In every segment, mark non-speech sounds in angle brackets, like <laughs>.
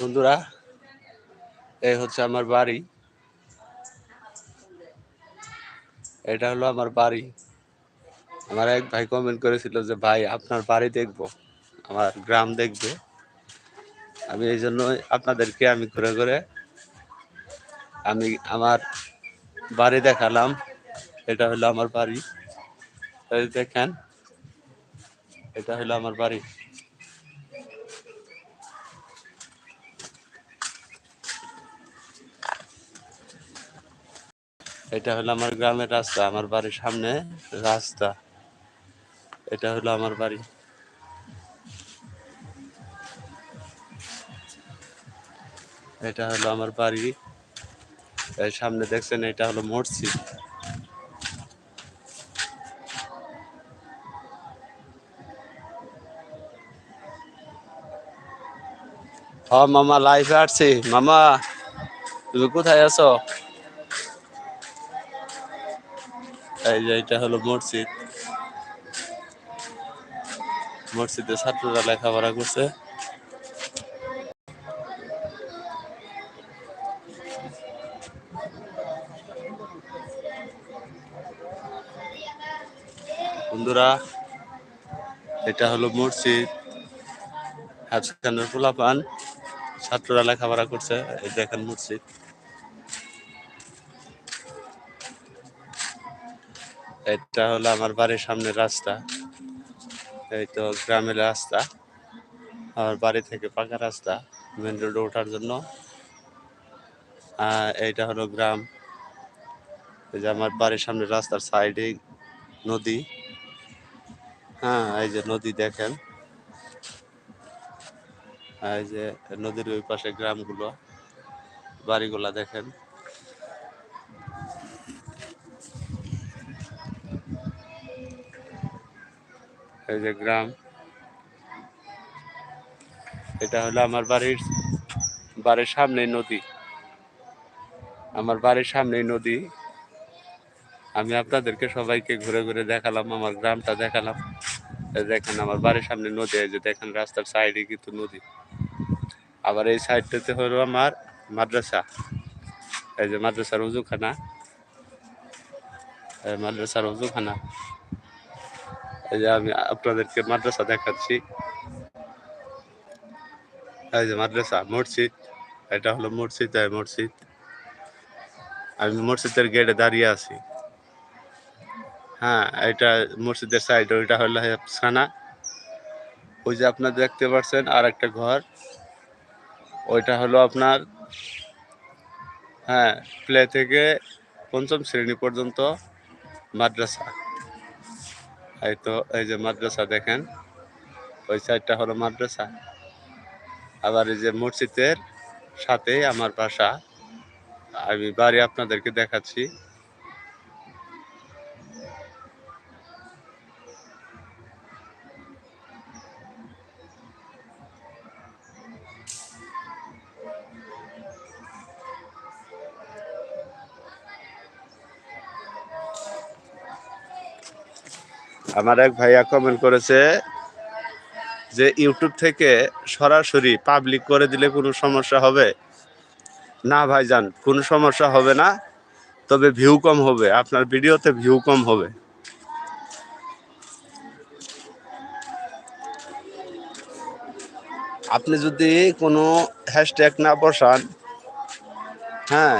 বন্ধুরা, এই হচ্ছে আমার বাড়ি। এটা হলো আমার বাড়ি। আমার এক ভাই কমেন্ট করেছিল যে, ভাই, আপনার বাড়ি দেখব, আমার গ্রাম দেখবে। আমি এই জন্য আপনাদেরকে আমি ঘুরে ঘুরে আমি আমার বাড়ি দেখালাম। এটা হলো আমার বাড়ি। দেখেন, এটা হলো আমার বাড়ি। এটা হলো আমার গ্রামের রাস্তা, আমার বাড়ির সামনে রাস্তা। এটা হলো আমার বাড়ি। এটা হলো আমার বাড়ি। এই সামনে দেখছেন, এটা হলো মসজিদ। হ, মামা লাইফে আসছি। মামা, তুমি কোথায় আছো? এই যে এটা হলো মসজিদ। মসজিদে ছাত্ররা লেখাপড়া করছে। বন্ধুরা, এটা হলো মসজিদ। হাফসানের পোলাপান ছাত্ররা লেখাপড়া করছে। এই দেখেন মসজিদ। এটা হলো আমার বাড়ির সামনে রাস্তা। এই তো গ্রামের রাস্তা। আমার বাড়ি থেকে পাকা রাস্তা মেন রোডে ওঠার জন্য। এইটা হলো গ্রাম। এই যে আমার বাড়ির সামনে রাস্তার সাইডে নদী। হ্যাঁ এই যে নদী দেখেন। এই যে নদীর ওই পাশে গ্রামগুলো, বাড়িগুলা দেখেন। এই যে গ্রাম। এটা হলো আমার বাড়ির বাড়ির সামনেই নদী। আমার বাড়ির সামনেই নদী। আমি আপনাদেরকে সবাইকে ঘুরে ঘুরে দেখালাম, আমার গ্রামটা দেখালাম। দেখেন আমার বাড়ির সামনে নদী যে দেখেন রাস্তার সাইডে কিন্তু নদী। আবার এই সাইডটাতে হলো আমার মাদ্রাসা। এই যে মাদ্রাসার উজুখানা। মাদ্রাসার উজুখানা। এই যে আমি আপনাদেরকে মাদ্রাসা দেখাচ্ছি। এই যে মাদ্রাসা, মসজিদ। এটা হলো মসজিদ, এই মসজিদ। আমি মসজিদের গেটে দাঁড়িয়ে আছি। হ্যাঁ এটা মসজিদের সাইড, ওইটা হলো হেফসানা ওই যে আপনার দেখতে পাচ্ছেন আর একটা ঘর। ওইটা হলো আপনার হ্যাঁ প্লে থেকে পঞ্চম শ্রেণি পর্যন্ত মাদ্রাসা। এই তো, এই যে মাদ্রাসা দেখেন, ওই সাইডটা হলো মাদ্রাসা। আবার এই যে মসজিদের সাথেই আমার বাসা। আমি বাড়ি আপনাদেরকে দেখাচ্ছি। আমার এক ভাইয়া কমেন্ট করেছে যে ইউটিউব থেকে সরাসরি পাবলিক করে দিলে কোনো সমস্যা হবে? না ভাইজান কোনো সমস্যা হবে না, তবে ভিউ কম হবে, আপনার ভিডিওতে ভিউ কম হবে। আপনি যদি কোনো হ্যাশট্যাগ না বসান হ্যাঁ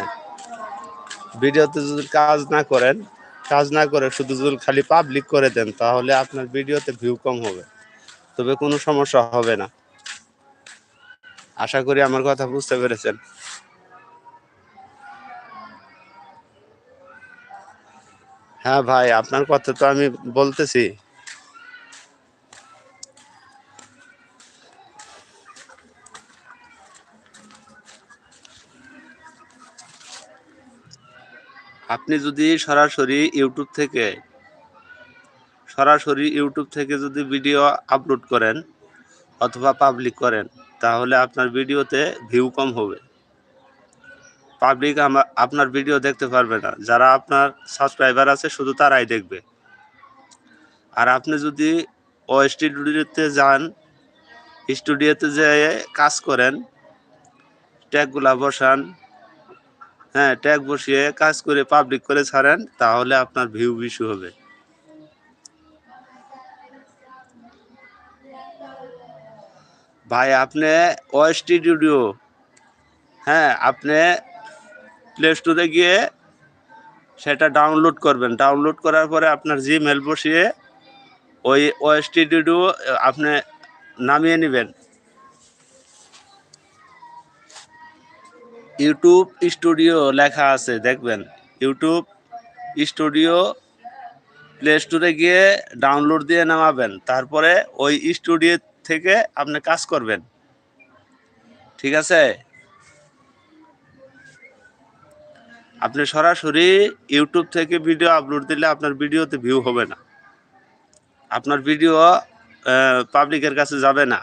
ভিডিওতে যদি কাজ না করেন কাজ না করে শুধু খালি পাবলিক করে দেন, তাহলে আপনার ভিডিওতে ভিউ কম হবে। তবে কোনো সমস্যা হবে না। আশা করি আমার কথা বুঝতে পেরেছেন। হ্যাঁ ভাই, আপনার কথা তো আমি বলতেছি। আপনি যদি সরাসরি ইউটিউব থেকে, সরাসরি ইউটিউব থেকে যদি ভিডিও আপলোড করেন অথবা পাবলিক করেন, তাহলে আপনার ভিডিওতে ভিউ কম হবে। পাবলিক আপনার ভিডিও দেখতে পারবে না। যারা আপনার সাবস্ক্রাইবার আছে, শুধু তারাই দেখবে। আর আপনি যদি ও স্টুডিওতে যান স্টুডিওতে যেয়ে কাজ করেন ট্যাগগুলা বসান হ্যাঁ ট্যাগ বসিয়ে কাজ করে পাবলিক করে ছাড়েন, তাহলে আপনার ভিউ বেশি হবে। ভাই, আপনি ও স্টুডিও হ্যাঁ আপনি প্লে স্টোরে গিয়ে সেটা ডাউনলোড করবেন। ডাউনলোড করার পরে আপনার জিমেল বসিয়ে ওই ও স্টুডিও আপনি নামিয়ে নেবেন। ইউটিউব স্টুডিও লেখা আছে, দেখবেন। ইউটিউব স্টুডিও প্লে স্টোরে গিয়ে ডাউনলোড দিয়ে নামাবেন, তারপরে ওই স্টুডিও থেকে আপনি কাজ করবেন। ঠিক আছে? আপনি সরাসরি ইউটিউব থেকে ভিডিও আপলোড দিলে আপনার ভিডিওতে ভিউ হবে না। আপনার ভিডিও পাবলিকের কাছে যাবে না।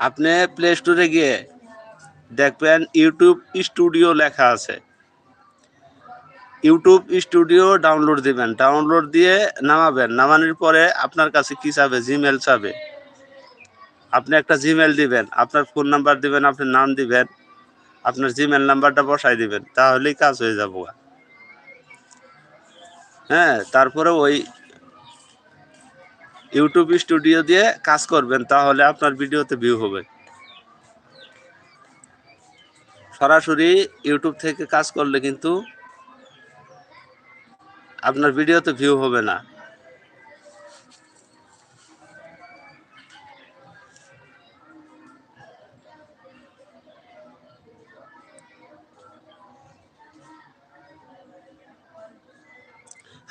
আপনি প্লে স্টোরে গিয়ে দেখবেন ইউটিউব স্টুডিও লেখা আছে। ইউটিউব স্টুডিও ডাউনলোড দিবেন। ডাউনলোড দিয়ে নামাবেন। নামানোর পরে আপনার কাছে কী চাবে? জিমেল চাবে। আপনি একটা জিমেল দিবেন। আপনার ফোন নাম্বার দিবেন, আপনার নাম দিবেন, আপনার জিমেল নাম্বারটা বসাই দিবেন। তাহলেই কাজ হয়ে যাব। হ্যাঁ তারপরে ওই ইউটিউব স্টুডিও দিয়ে কাজ করবেন, তাহলে আপনার ভিডিওতে ভিউ হবে। সরাসরি ইউটিউব থেকে কাজ করলে কিন্তু আপনার ভিডিওতে ভিউ হবে না।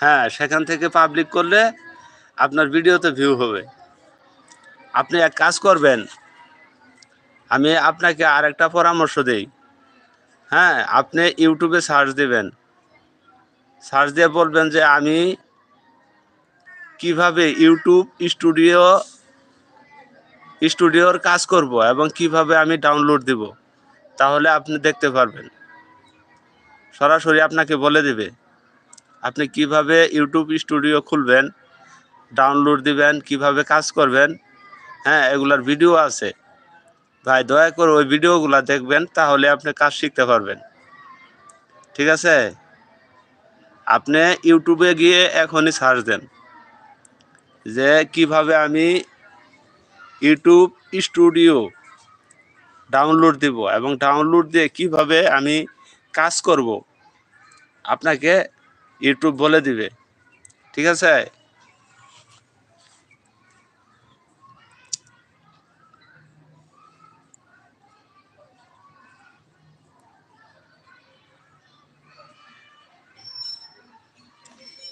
হ্যাঁ সেখান থেকে পাবলিক করলে আপনার ভিডিওতে ভিউ হবে। আপনি এক কাজ করবেন, আমি আপনাকে আর একটা পরামর্শ দিই। হ্যাঁ আপনি ইউটিউবে সার্চ দিবেন। সার্চ দিয়ে বলবেন যে, আমি কীভাবে ইউটিউব স্টুডিও, স্টুডিওর কাজ করব এবং কীভাবে আমি ডাউনলোড দিব? তাহলে আপনি দেখতে পারবেন। সরাসরি আপনাকে বলে দেবে, আপনি কীভাবে ইউটিউব স্টুডিও খুলবেন ডাউনলোড দিবেন, কীভাবে কাজ করবেন হ্যাঁ এগুলার ভিডিও আছে। ভাই, দয়া করে ওই ভিডিওগুলো দেখবেন, তাহলে আপনি কাজ শিখতে পারবেন। ঠিক আছে? আপনি ইউটিউবে গিয়ে এখনই সার্চ দেন, যে কীভাবে আমি ইউটিউব স্টুডিও ডাউনলোড দিব এবং ডাউনলোড দিয়ে কীভাবে আমি কাজ করব, আপনাকে ইউটিউব বলে দিবে। ঠিক আছে?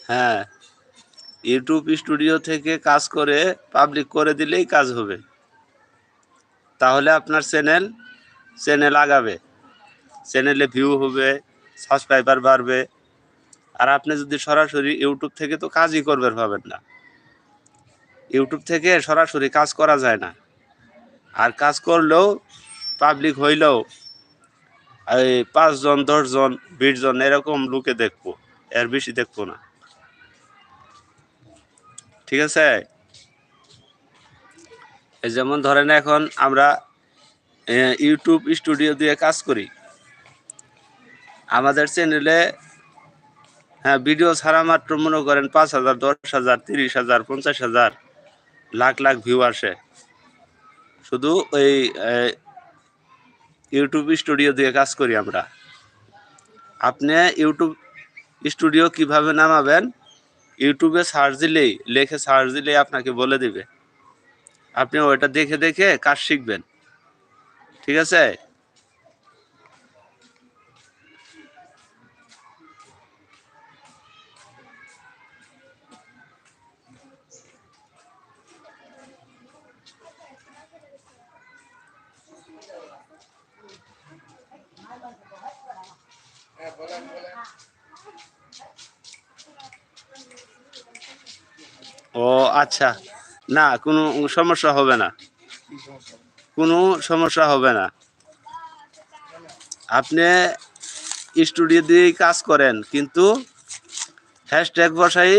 হ্যাঁ ইউটিউব স্টুডিও থেকে কাজ করে পাবলিক করে দিলেই কাজ হবে। তাহলে আপনার চ্যানেল চ্যানেল আগাবে। চ্যানেলে ভিউ হবে সাবস্ক্রাইবার বাড়বে। আর আপনি যদি সরাসরি ইউটিউব থেকে তো কাজই করবেন পাবেন না। ইউটিউব থেকে সরাসরি কাজ করা যায় না। আর কাজ করলেও পাবলিক হইলেও এই পাঁচজন, দশজন, বিশজন এরকম লোকে দেখব। এর বেশি দেখব না। ঠিক আছে? যেমন ধরেন এখন আমরা ইউটিউব স্টুডিও দিয়ে কাজ করি। আমাদের চ্যানেলে হ্যাঁ ভিডিও ছাড়া মাত্র মনে করেন পাঁচ হাজার, দশ হাজার, তিরিশ হাজার, পঞ্চাশ হাজার, লাখ লাখ ভিউ আসে। শুধু ওই ইউটিউব স্টুডিও দিয়ে কাজ করি আমরা। আপনি ইউটিউব স্টুডিও কীভাবে নামাবেন? ইউটিউবে সার্চ দিলেই, লেখে সার্চ দিলেই আপনাকে বলে দিবে। আপনি ওইটা দেখে দেখে কাজ শিখবেন। ঠিক আছে? ও আচ্ছা। না, কোনো সমস্যা হবে না। কোনো সমস্যা হবে না। আপনি স্টুডিও দিয়েই কাজ করেন, কিন্তু হ্যাশট্যাগ বসাই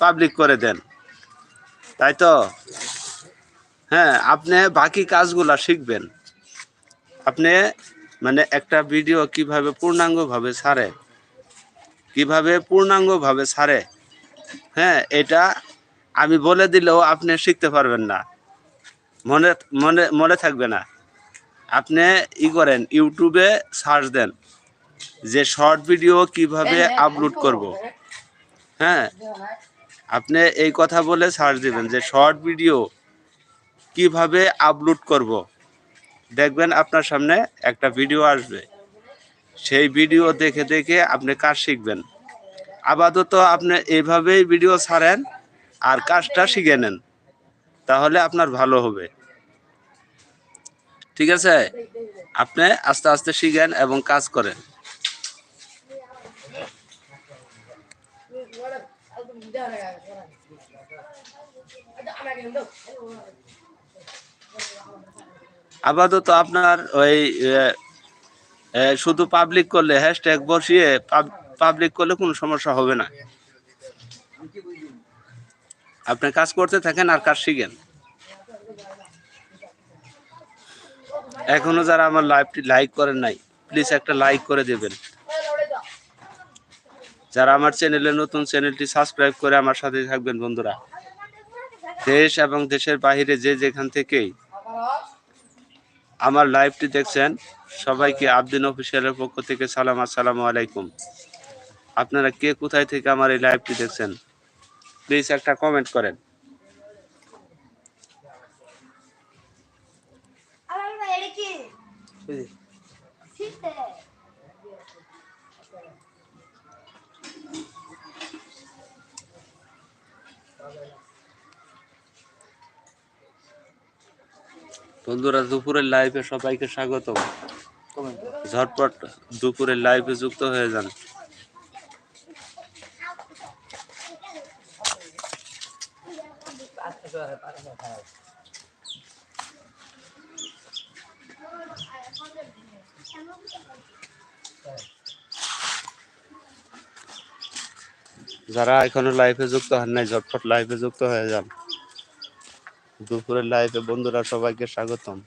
পাবলিক করে দেন। তাই তো? হ্যাঁ আপনি বাকি কাজগুলো শিখবেন। আপনি মানে একটা ভিডিও কীভাবে পূর্ণাঙ্গভাবে ছাড়ে কীভাবে পূর্ণাঙ্গভাবে ছাড়ে হ্যাঁ এটা আমি বলে দিলেও আপনি শিখতে পারবেন না। মনে মনে মনে থাকবে না। আপনি ই করেন ইউটিউবে সার্চ দেন যে শর্ট ভিডিও কীভাবে আপলোড করব। হ্যাঁ আপনি এই কথা বলে সার্চ দিবেন যে শর্ট ভিডিও কীভাবে আপলোড করব। দেখবেন আপনার সামনে একটা ভিডিও আসবে। সেই ভিডিও দেখে দেখে আপনি কাজ শিখবেন? আপাতত আপনি এইভাবেই ভিডিও ছাড়েন। আর কাজটা শিখে নেন, তাহলে আপনার ভালো হবে। ঠিক আছে? আপনি আস্তে আস্তে শিখেন এবং কাজ করেন। আপাতত আপনার ওই শুধু পাবলিক করলে হ্যাশট্যাগ বসিয়ে পাবলিক করলে কোনো সমস্যা হবে না। আপনি কাজ করতে থাকেন আর কাজ শিখেন। এখনও যারা আমার লাইভটি লাইক করেন নাই প্লিজ একটা লাইক করে দেবেন। যারা আমার চ্যানেলে নতুন চ্যানেলটি সাবস্ক্রাইব করে আমার সাথে থাকবেন বন্ধুরা। দেশ এবং দেশের বাইরে যে যেখান থেকেই আমার লাইভটি দেখছেন, সবাইকে আবদিন অফিসিয়ালের পক্ষ থেকে সালাম, আসসালামু আলাইকুম। আপনারা কে কোথায় থেকে আমার এই লাইভটি দেখছেন? প্লিজ একটা কমেন্ট করেন। বন্ধুরা দুপুরের লাইভে সবাইকে স্বাগত ঝটপট দুপুরের লাইভে যুক্ত হয়ে যান। যারা এখনও লাইফে যুক্ত হন নাই ঝটফট লাইফে যুক্ত হয়ে যান। দুপুরের লাইফে বন্ধুরা সবাইকে স্বাগতম।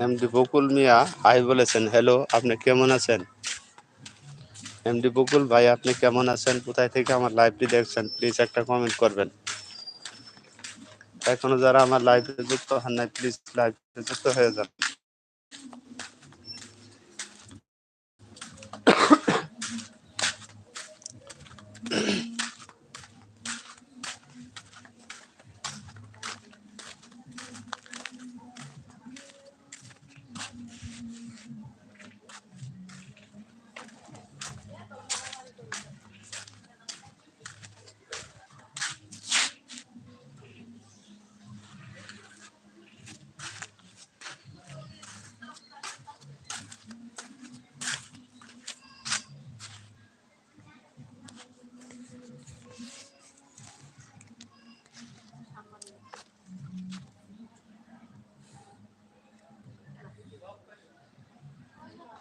এমডি বকুল মিয়া হাই বলেছেন হ্যালো আপনি কেমন আছেন? এমডি বকুল ভাই, আপনি কেমন আছেন? কোথায় থেকে আমার লাইভটি দেখছেন? প্লিজ একটা কমেন্ট করবেন। এখনও যারা আমার লাইভে যুক্ত হন নাই প্লিজ লাইভে যুক্ত হয়ে যান।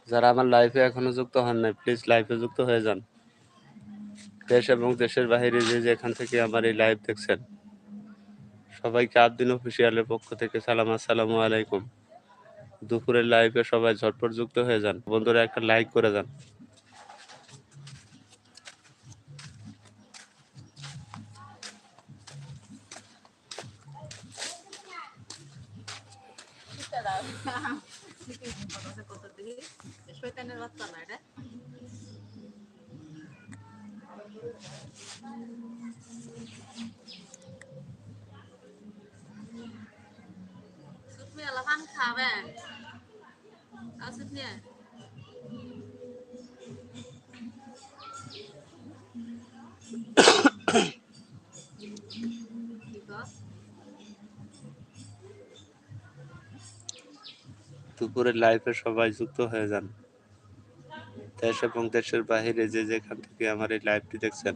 যারা আমার লাইফে এখনও যুক্ত হন নাই প্লিজ লাইফে যুক্ত হয়ে যান। দেশ এবং দেশের বাইরে যে যেখান থেকে আমার এই লাইভ দেখছেন, সবাইকে আবদিন অফিসিয়ালের পক্ষ থেকে সালাম, আসসালামু আলাইকুম। দুপুরের লাইভে সবাই ঝটপট যুক্ত হয়ে যান। বন্ধুরা, একটা লাইক করে যান। <laughs> শয়তানের বাচ্চা না এটা মেলা পান খাবেন আসুন নিয়ে দুপুরের লাইফে সবাই যুক্ত হয়ে যান। দেশ এবং দেশের বাহিরে যে যেখান থেকে আমার এই লাইভটি দেখছেন।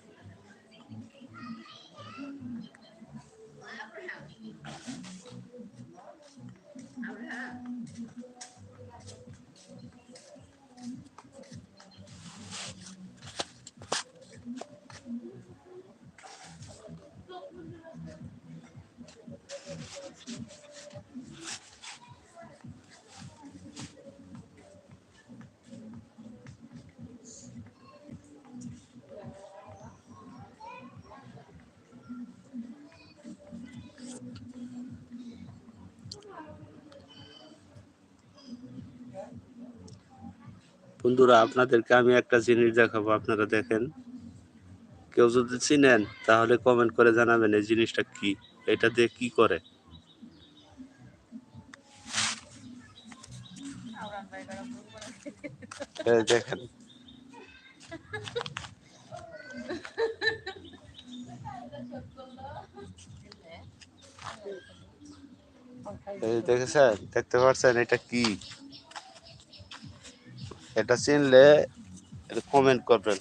বন্ধুরা, আপনাদেরকে আমি একটা জিনিস দেখাবো, আপনারা দেখেন। কেউ যদি চিনেন, তাহলে কমেন্ট করে জানাবেন এই জিনিসটা কি, এটা দিয়ে কি করে। দেখেন। এই দেখেছেন? দেখতে পাচ্ছেন এটা কি? এটা চিনলে কমেন্ট করবেন।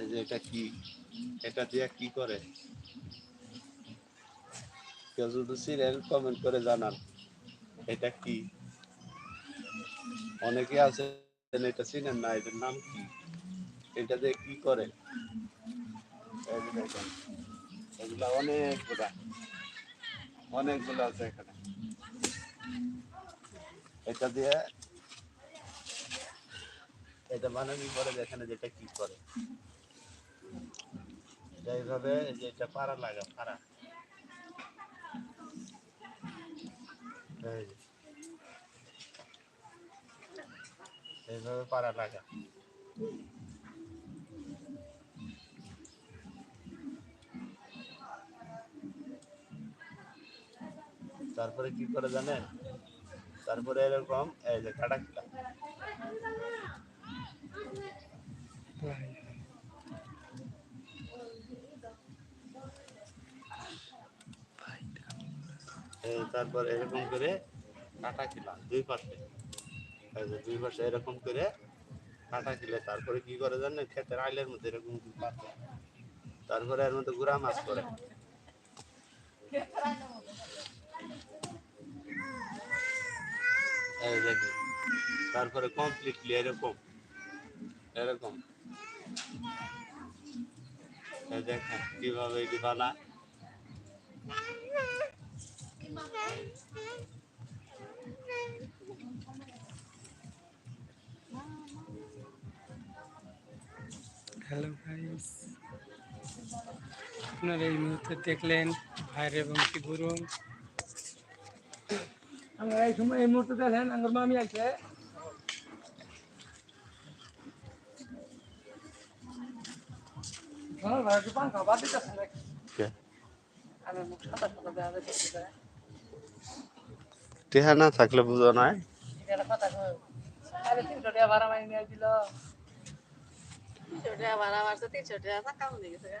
এই যে এটা কি? এটা দিয়ে কি করে? কেউ যদি চিনেন কমেন্ট করে জানান। এটা কি? অনেকে আছে এটা চিনেন না, এটার নাম কি? এটা দিয়ে কি করে? এগুলা অনেকগুলা, অনেকগুলো আছে এখানে। এটা দিয়ে এটা বানানি করে দেখেন যেটা কি করে। এটা এইভাবে যে এটা পাড়া লাগা, পাড়া। এইভাবে পাড়া লাগা। তারপরে কি করে জানেন? তারপরে এরকম, এই যে কাটা তারপর এরকম করে কাটা খিলা, দুই পাশে। দুই পাশে এরকম করে কাটা খিলে, তারপরে কি করে জানেন? ক্ষেতের আইলের মধ্যে এরকম পাতে তারপরে এর মধ্যে গুড়া মাছ করে এই তারপরে কমপ্লিটলি এরকম। এরকম। দেখেন কীভাবে এটি বানা হ্যালো গাইস আপনারা এই মুহূর্তে দেখলেন ভাইয়ের এবং কি আমরা এই সময় এই মুহূর্তে দেখেন আমার মামি আছে হ্যাঁ টেহা না থাকলে বুঝো নিয়ে দিল তিনশো টাকা ভাড়া মারছে তিনশো টাকা টাকা হয়ে